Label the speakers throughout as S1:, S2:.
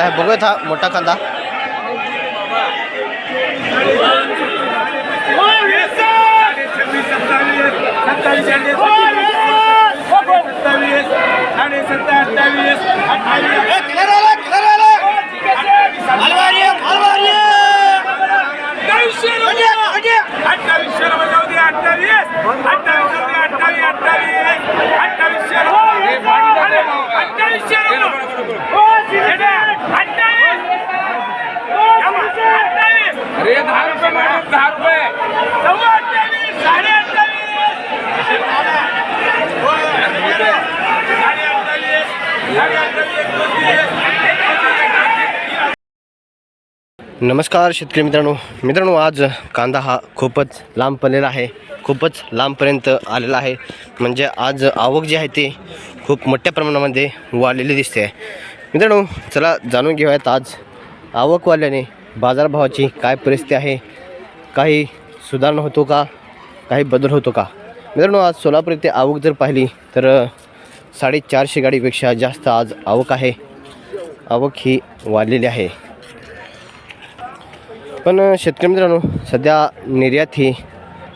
S1: गेलेला आहे. बघूयात हा मोठा कांदा
S2: अरे
S1: नमस्कार शेतकरी मित्रांनो. मित्रांनो आज कांदा हा खूपच लांब पडलेला आहे. खूपच लांबपर्यंत आलेला आहे. म्हणजे आज आवक जी आहे ती खूप मोठ्या प्रमाणामध्ये वाढलेली दिसते. आहे मित्रांनो चला जाणून घेऊयात आज आवक वाढल्याने बाजारभावाची काय परिस्थिती आहे? काही सुधारणा होतो का? काही बदल होतो का? मित्रांनो आज सोलापूर येथे आवक जर पाहिली तर साडेचारशे गाडीपेक्षा जास्त आज आवक आहे. आवक ही वाढलेली आहे. पण शेतकरी मित्रांनो सध्या निर्यात ही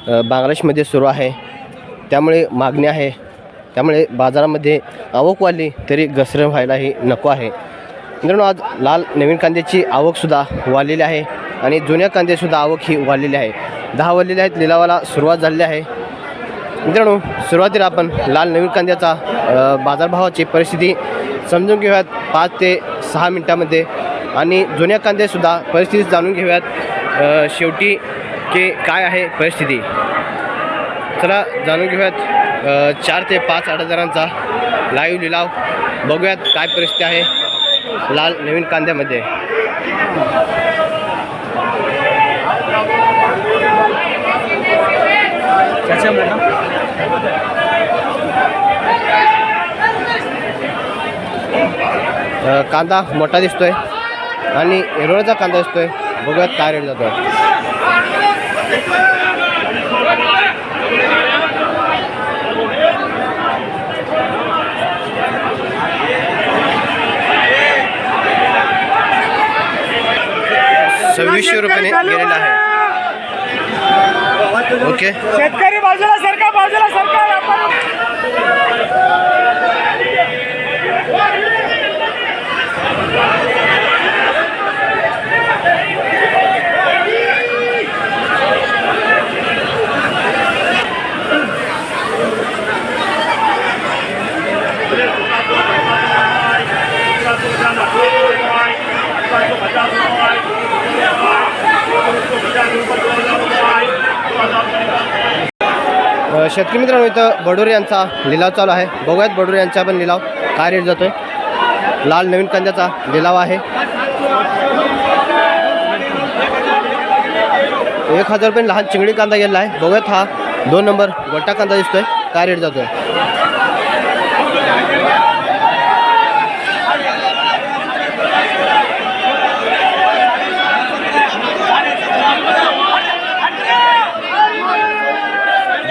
S1: बांगलादेशमध्ये सुरू आहे. त्यामुळे मागणी आहे. त्यामुळे बाजारामध्ये आवक वाढली तरी घसरण व्हायलाही नको आहे. मित्रांनो आज लाल नवीन कांद्याची आवकसुद्धा वाढलेली आहे आणि जुन्या कांद्यासुद्धा आवक ही वाढलेली आहे. दहा वाढलेले आहेत लिलावाला सुरुवात झालेली आहे. मित्रांनो सुरुवातीला आपण लाल नवीन कांद्याचा बाजारभावाची परिस्थिती समजून घेऊयात. पाच ते सहा मिनटामध्ये आणि जुन्या कांद्यासुद्धा परिस्थिती जाणून घेऊयात. शेवटी के काय आहे परिस्थिती? चला जाणून घेऊयात. चार ते पाच आठ हजारांचा लाईव्ह लिलाव. बघूयात काय परिस्थिती आहे लाल नवीन कांद्यामध्ये. कांदा मोठा दिसतोय. आणि एरोळचा कांदा दिसतोय. बघूयात काय रेट जातो सव्वीसशे रुपयाने गेलेला आहे. ओके.
S2: शेतकरी बाजूला सरकार बाजूला सरका
S1: शेतकरी मित्रांनो इथं बडोरे यांचा लिलाव चालू आहे. बघूयात बडोरे यांचा पण लिलाव काय रेट जातोय. लाल नवीन कांद्याचा लिलाव आहे. एक हजार रुपये लहान चिंगडी कांदा गेलेला आहे. बघूयात हा दोन नंबर गोटा कांदा दिसतोय. काय रेट जातोय.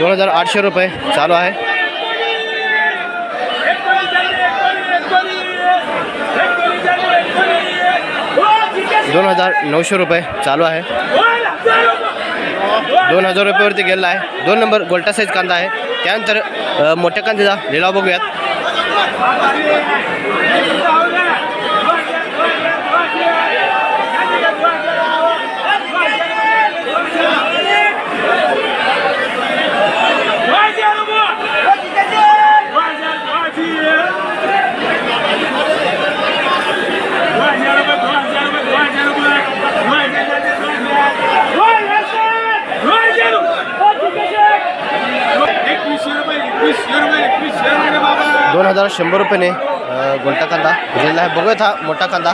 S1: दोन हजार आठशे रुपये चालू आहे. दोन हजार नऊशे रुपये चालू आहे. दोन हजार रुपयावरती गेलेला आहे. दोन नंबर गोल्टा साईज कांदा आहे. त्यानंतर मोठ्या कांद्याचा लिलाव बघूयात. हजार शंभर रुपयाने गोलटा कांदा दिलेला आहे बघूयात हा मोठा कांदा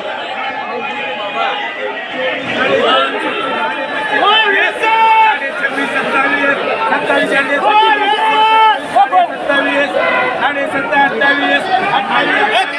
S1: सत्तावीस अठ्ठावीस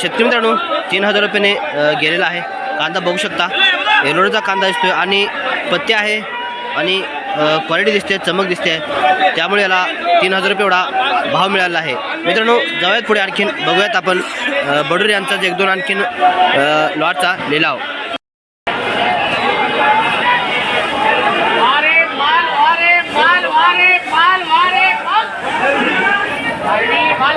S1: शेतकरी मित्रांनो तीन हजार रुपयाने गेलेला आहे. कांदा बघू शकता. एलोडचा कांदा दिसतोय आणि पत्ते आहे आणि क्वालिटी दिसते चमक दिसते. त्यामुळे याला तीन हजार रुपये एवढा भाव मिळाला आहे. मित्रांनो जाऊयात पुढे आणखीन. बघूयात आपण अ, बडूर एक दोन आणखीन लॉटचा लिलाव.
S2: वारे माल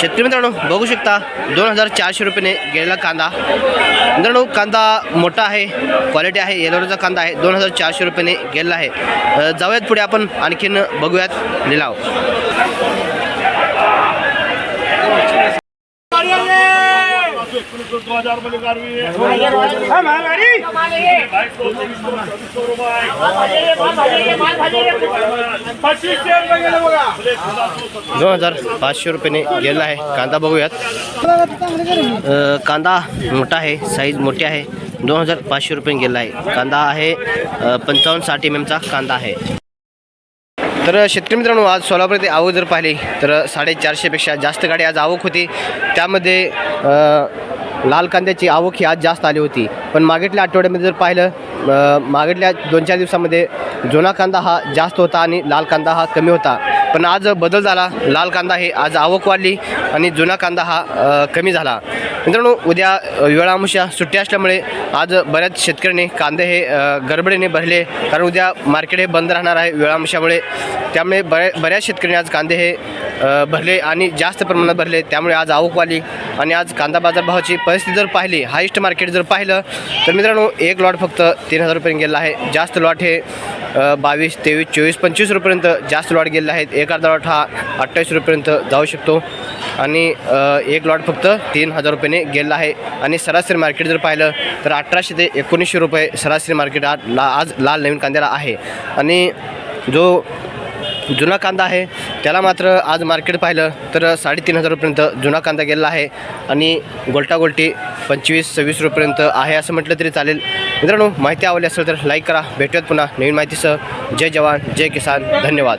S1: शेतकरी मित्रांनो बघू शकता दोन हजार चारशे रुपयाने गेलेला कांदा. मित्रांनो कांदा मोठा आहे क्वालिटी आहे येलोचा कांदा आहे दोन हजार चारशे रुपयाने गेलेला आहे. जाऊयात पुढे आपण आणखीन बघूयात लिलाव. दोन हजार पाचशे रुपयाने गेला आहे. कांदा बघूयात. कांदा मोठा आहे साईज मोठी आहे. दोन हजार पाचशे रुपये गेला आहे. कांदा आहे पंचावन्न साठ एम एमचा कांदा आहे. तर शेतकरी मित्रांनो आज सोलापूर येथे आवक जर पाहिली तर साडेचारशेपेक्षा जास्त गाडी आज आवक होती. त्यामध्ये लाल कांद्याची आवक ही आज जास्त आली होती. पण मागीतल्या आठवड्यामध्ये जर पाहिलं अ, दोन चार दिवसामध्ये जुना कांदा हा जास्त होता आणि लाल कांदा हा कमी होता. पण आज बदल झाला. लाल कांदा हे आज आवक वाढली आणि जुना कांदा हा कमी झाला. मित्रांनो उद्या वेळामुशा सुट्टी असल्यामुळे आज बऱ्याच शेतकऱ्यांनी कांदे हे गडबडीने भरले. कारण उद्या मार्केट हे बंद राहणार आहे वेळामुशामुळे त्यामुळे बऱ्या बऱ्याच शेतकऱ्यांनी आज कांदे हे भरले आणि जास्त प्रमाणात भरले. त्यामुळे आज आवक आली आणि आज कांदा बाजारभावाची परिस्थिती जर पाहिली हायस्ट मार्केट जर पाहिलं तर मित्रांनो एक लॉट फक्त तीन हजार रुपये गेला आहे. जास्त लॉट हे बावीस तेवीस चोवीस पंचवीस रुपयेपर्यंत जास्त लॉट गेलेले आहेत एक अर्धा लॉट हा अठ्ठावीस रुपयेपर्यंत जाऊ शकतो. आणि एक लॉट फक्त तीन हजार रुपयाने गेलेला आहे. आणि सरासरी मार्केट जर पाहिलं तर अठराशे ते एकोणीसशे रुपये सरासरी मार्केट आज ला आज लाल नवीन कांद्याला आहे. आणि जो जुना कांदा आहे त्याला मात्र आज मार्केट पाहिलं तर साडेतीन हजार रुपयेपर्यंत जुना कांदा गेलेला आहे आणि गोलटा गोलटी पंचवीस सव्वीस रुपयेपर्यंत आहे असं म्हटलं तरी चालेल. मित्रांनो माहिती आवडली असेल तर लाईक करा. भेटूयात पुन्हा नवीन माहितीसह. जय जवान जय किसान. धन्यवाद.